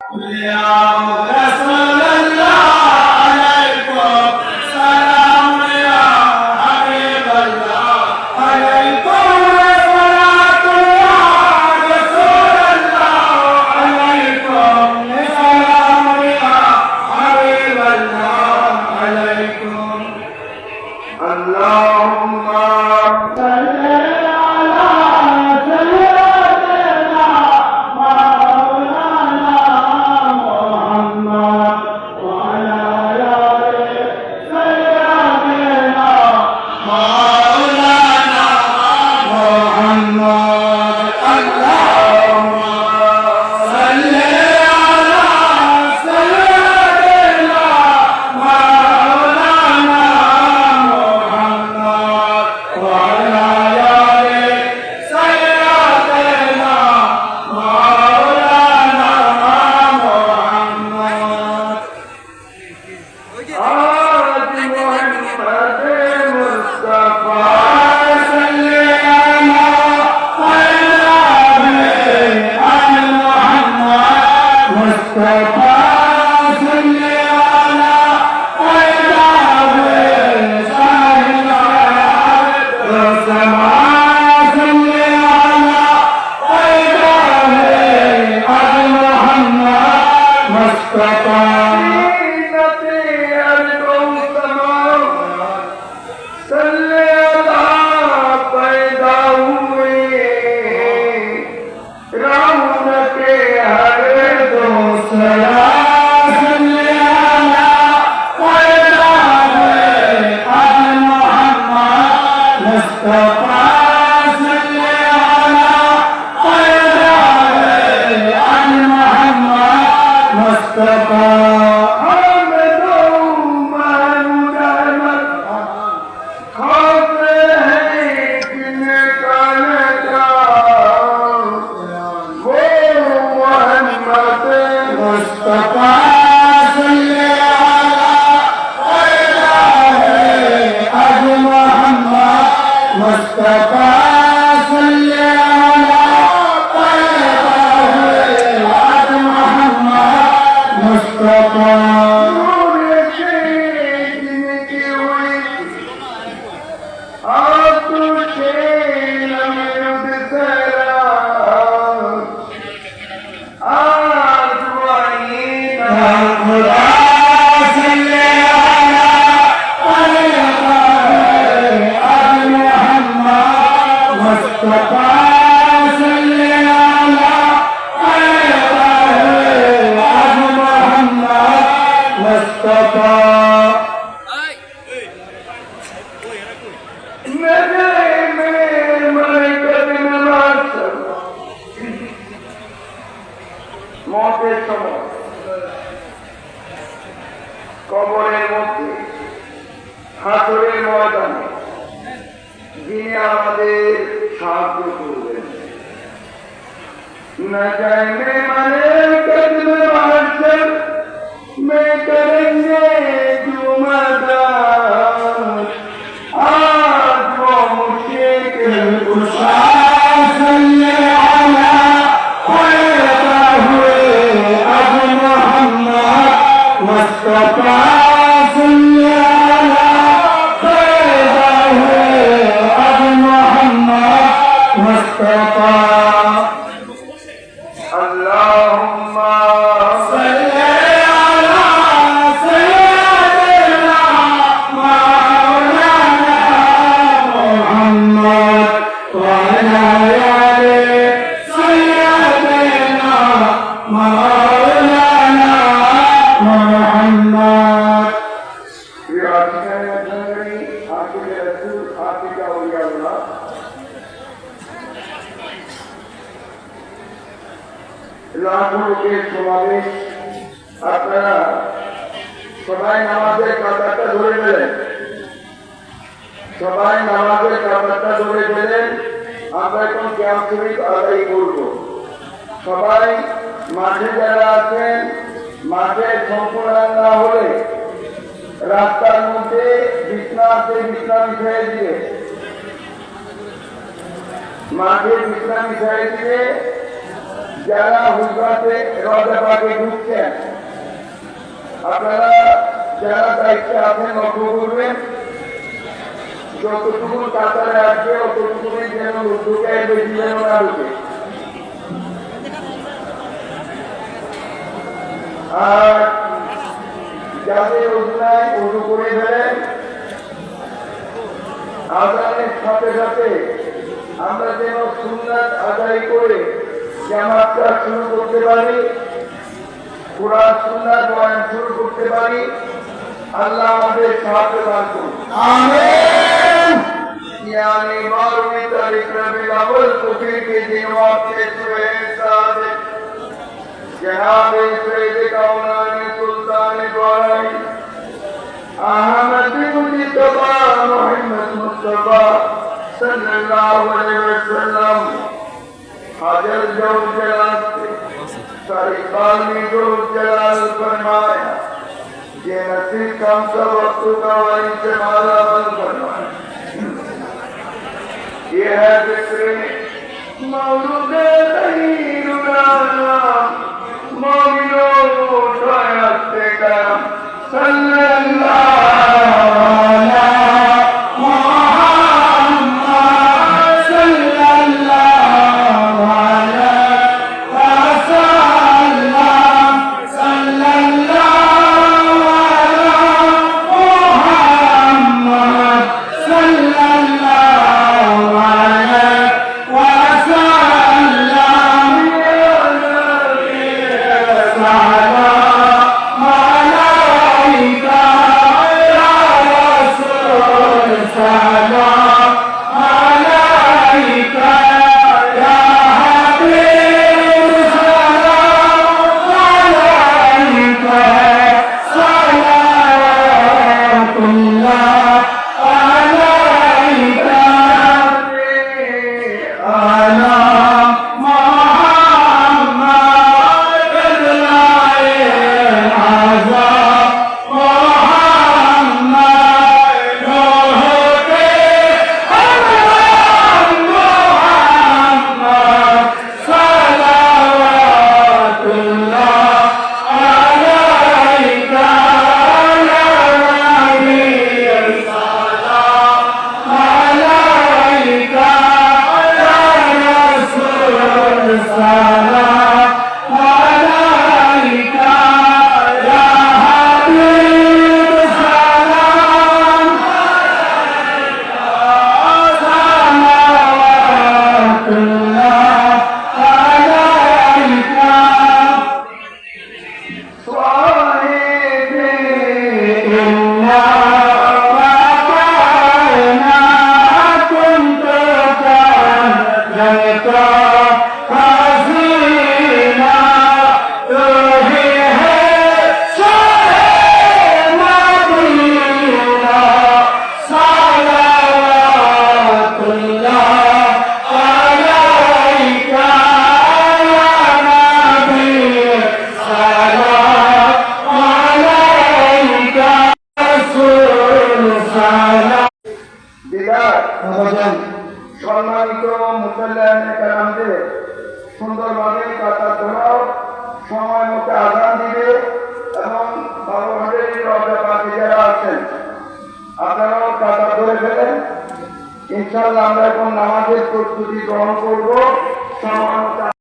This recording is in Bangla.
Yeah, that's Prabhupada. کو نہ قدم میں کریں گے جمعہ دار آج وہ مجھے Prabhupada. লোকের সমাবেশ আপনারা সবাই নামাজের কাতারটা ধরে গেলেন সবাই নামাজের কাতারটা ধরে গেলেন আমরা এখন ক্যাম্প শরীফ আদায় করব। সবাই মাঠে যারা আছেন, মাঠে সম্পূর্ণ না হলে রাস্তার মধ্যে বিছনা আছে, বিছনা দিয়ে। মাঠে বিশ্রাম মিশিয়ে দিয়ে যারা হুজরাতে রজা পাকে ঢুকছেন আপনারা যারা দায়িত্বে আছেন লক্ষ্য করবেন, যতটুকু কাতারে আসবে অতটুকুই যেন ঢুকে বেশি যেন না ঢুকে আর যাতে অধুনায় উজু করে ফেলেন আদানের সাথে সাথে আমরা যেন সুন্দর আদায় করে জামাত শুরু করতে পারি কোরআন সুন্দর বয়ান শুরু করতে পারি আল্লাহ আমাদের সাহায্য দান করুন। یعنی بارہویں تاریخ ربی الاول کفی کے دیوار سے سہیل صادق جناب سید کونانی سلطان دوارانی احمد مصطفیٰ محمد مصطفیٰ صلی اللہ علیہ وسلم حاضر جو جلال سے طریقان میں جو جلال فرمایا، یہ نصیب کام سا وقت کا وائی سے مالا بل فرمایا۔ یہ ہے ذکر مولود غیر رانا কালামদের সুন্দরভাবে কাতার ধরাও সময় মতো আদান দিবে এবং ভালোভাবে রজা পাখি যারা আছেন, আপনারাও কাতার ধরে ফেলেন। ইনশাল্লাহ আমরা এখন নামাজের প্রস্তুতি গ্রহণ করব। সময়